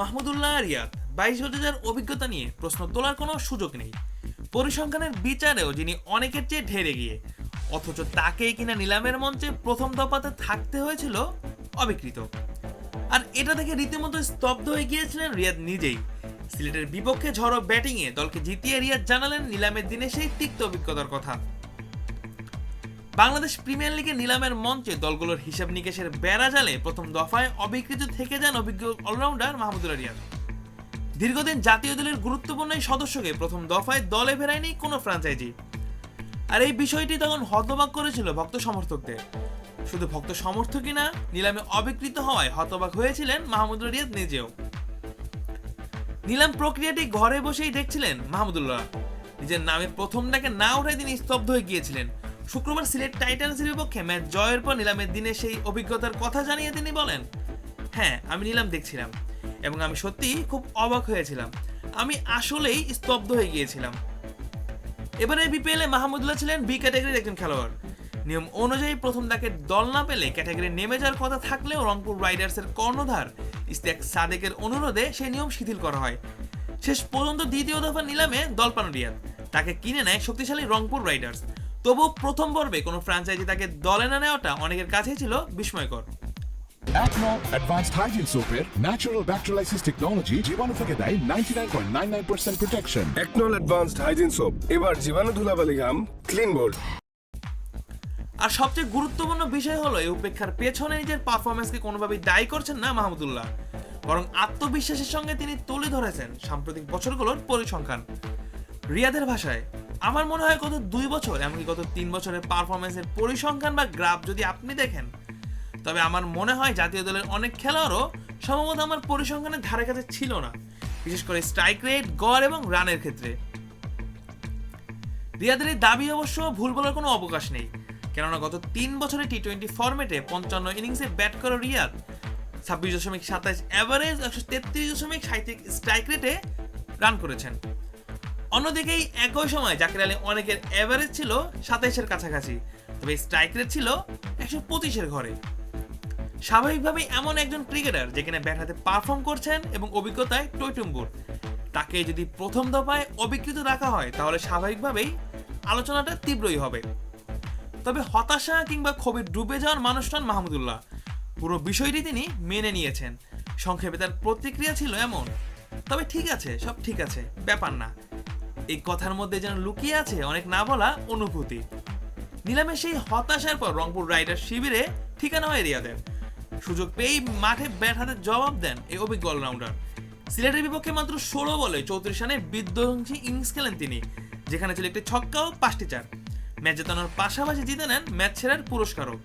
মাহমুদুল্লাহ রিয়াদ বাইশ বছরের অভিজ্ঞতা নিয়ে প্রশ্ন তোলার কোনো সুযোগ নেই। পরিসংখ্যানের বিচারেও যিনি অনেকের চেয়ে ঢেরে গিয়ে অথচ তাকেই কিনা নিলামের মঞ্চে প্রথম দফাতে থাকতে হয়েছিল অবিকৃত। আর এটা দেখে রীতিমতো স্তব্ধ হয়ে গিয়েছিলেন রিয়াদ নিজেই। সিলেটের বিপক্ষে ঝড়ো ব্যাটিংয়ে দলকে জিতিয়ে রিয়াদ জানালেন নিলামের দিনে সেই তিক্ত অভিজ্ঞতার কথা। বাংলাদেশ প্রিমিয়ার লিগে নিলামের মঞ্চে দলগুলোর হিসাব নিকেশের বেড়া জালে প্রথম দফায় অবিকৃত থেকে যান অভিজ্ঞ অলরাউন্ডার মাহমুদুল্লাহ রিয়াদ দীর্ঘদিন জাতীয় দলের গুরুত্বপূর্ণ এই সদস্যকে প্রথম দফায় দলে ফেরায়নি কোনো ফ্রাঞ্চাইজি। আর এই বিষয়টি তখন হতবাক করেছিল ভক্ত সমর্থকদের। শুধু ভক্ত সমর্থকই না, নিলামে অবিকৃত হওয়ায় হতবাক হয়েছিলেন মাহমুদুল রিয়াদ নিজেও। নিলাম প্রক্রিয়াটি ঘরে বসেই দেখছিলেন মাহমুদুল্লাহ। নিজের নামে প্রথম ডাকে না ওঠায় তিনি স্তব্ধ হয়ে গিয়েছিলেন। শুক্রবার সিলেট টাইটান্সের বিপক্ষে ম্যাচ জয়ের পর নিলামের দিনে সেই অভিজ্ঞতার কথা জানিয়ে তিনি বলেন হ্যাঁ আমি নিলাম দেখছিলাম এবং আমি সত্যি খুব অবাক হয়েছিলাম। আমি আসলেই স্তব্ধ হয়ে গিয়েছিলাম। এবারে বিপিএল মাহমুদুল্লাহ ছিলেন বি ক্যাটাগরির একজন খেলোয়াড়। নিয়ম অনুযায়ী প্রথম ডাকে দল না পেলে ক্যাটাগরি নেমে যাওয়ার কথা থাকলেও রংপুর রাইডার্সের কর্ণধার ইস্তেক সাদেকের অনুরোধে সেই নিয়ম শিথিল করা হয়। শেষ পর্যন্ত দ্বিতীয় দফা নিলামে দল পান তাকে কিনে নেয় শক্তিশালী রংপুর রাইডার্স। তবুও প্রথম পর্বে কোনো ফ্র্যাঞ্চাইজি তাকে দলে না নেওয়াটা অনেকের কাছেই ছিল বিস্ময়কর। অ্যাডভান্সড হাইজিন সোপের ন্যাচারাল ব্যাকটেরিয়ালাইসিস টেকনোলজি জীবাণু থেকে দেয় ninety nine point nine nine percent protection একনল advanced hygiene soap এবার জীবাণু ধুলাবালি ঘাম ক্লিন বোর্ড আর সবচেয়ে গুরুত্বপূর্ণ বিষয় হলো এই উপেক্ষার পেছনে নিজের পারফরমেন্সকে কোনোভাবেই দায়ী করছেন না মাহমুদুল্লাহ। বরং আত্মবিশ্বাসের সঙ্গে তিনি তুলে ধরেছেন সাম্প্রতিক বছরগুলোর পরিসংখ্যান। রিয়াদের ভাষায় আমার মনে হয় গত দুই বছর, এমনকি গত তিন বছরের পারফরমেন্সের পরিসংখ্যান বা গ্রাফ যদি আপনি দেখেন, তবে আমার মনে হয় জাতীয় দলের অনেক খেলোয়াড়ও সম্ভবত আমার পরিসংখ্যানের ধারে কাছে ছিল না, বিশেষ করে স্ট্রাইক রেট গড় এবং রানের ক্ষেত্রে। রিয়াদের দাবি অবশ্য ভুল বলার কোনো অবকাশ নেই, কেননা গত তিন বছরে টি টোয়েন্টি ফর্মেটে পঞ্চান্ন ইনিংসে ব্যাট করে রিয়াদ, ছাব্বিশ দশমিক সাতাশ অ্যাভারেজ একশো তেত্রিশ দশমিক সাঁত্রিশ স্ট্রাইক রেটে রান করেছেন। অন্যদিকেই একই সময় জাকির আলী অনেকের অ্যাভারেজ ছিল সাতাইশের কাছাকাছি, তবে স্ট্রাইক রেট ছিল একশো পঁচিশের ঘরে। স্বাভাবিকভাবেই এমন একজন ক্রিকেটার যেখানে ব্যাট হাতে পারফর্ম করছেন এবং অভিজ্ঞতায় টৈটুম্বুর তাকে যদি প্রথম দফায় অবিকৃত রাখা হয়, তাহলে স্বাভাবিকভাবেই আলোচনাটা তীব্রই হবে। তবে হতাশা কিংবা ক্ষোভে ডুবে যাওয়ার মানুষ নন মাহমুদুল্লাহ। পুরো বিষয়টি তিনি মেনে নিয়েছেন। সংক্ষেপে তার প্রতিক্রিয়া ছিল এমন, তবে ঠিক আছে, সব ঠিক আছে, ব্যাপার না। এই কথার মধ্যে যেন লুকিয়ে আছে অনেক না বলা অনুভূতি। নিলামে সেই হতাশার পর রংপুর রাইডার শিবিরে ঠিকানা হয় রিয়াদের। সুযোগ পেয়েই মাঠে ব্যাট হাতে জবাব দেন এই অভিজ্ঞ অলরাউন্ডার। সিলেটের বিপক্ষে মাত্র ষোলো বলে চৌত্রিশ রানে বিধ্বংসী ইনিংস খেলেন তিনি, যেখানে ছিল একটি ছক্কা ও পাঁচটি চার। ম্যাচ জেতানোর পাশাপাশি জিতে নেন ম্যাচ সেরার পুরস্কারও।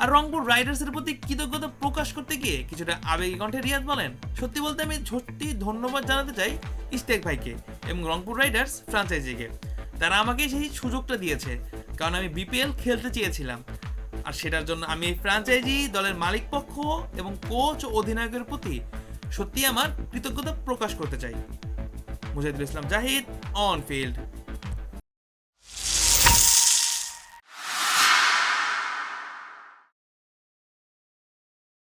আর রংপুর রাইডার্সের প্রতি কৃতজ্ঞতা প্রকাশ করতে গিয়ে কিছুটা আবেগী কণ্ঠে রিয়াদ বলেন, সত্যি বলতে আমি সত্যি ধন্যবাদ জানাতে চাই ইস্তেক ভাইকে এবং রংপুর রাইডার্স ফ্রাঞ্চাইজিকে। তারা আমাকে সেই সুযোগটা দিয়েছে, কারণ আমি বিপিএল খেলতে চেয়েছিলাম। আর সেটার জন্য আমি এই ফ্রাঞ্চাইজি দলের মালিক পক্ষ এবং কোচ ও অধিনায়কের প্রতি সত্যি আমার কৃতজ্ঞতা প্রকাশ করতে চাই। Mujahidul Islam Zahid on field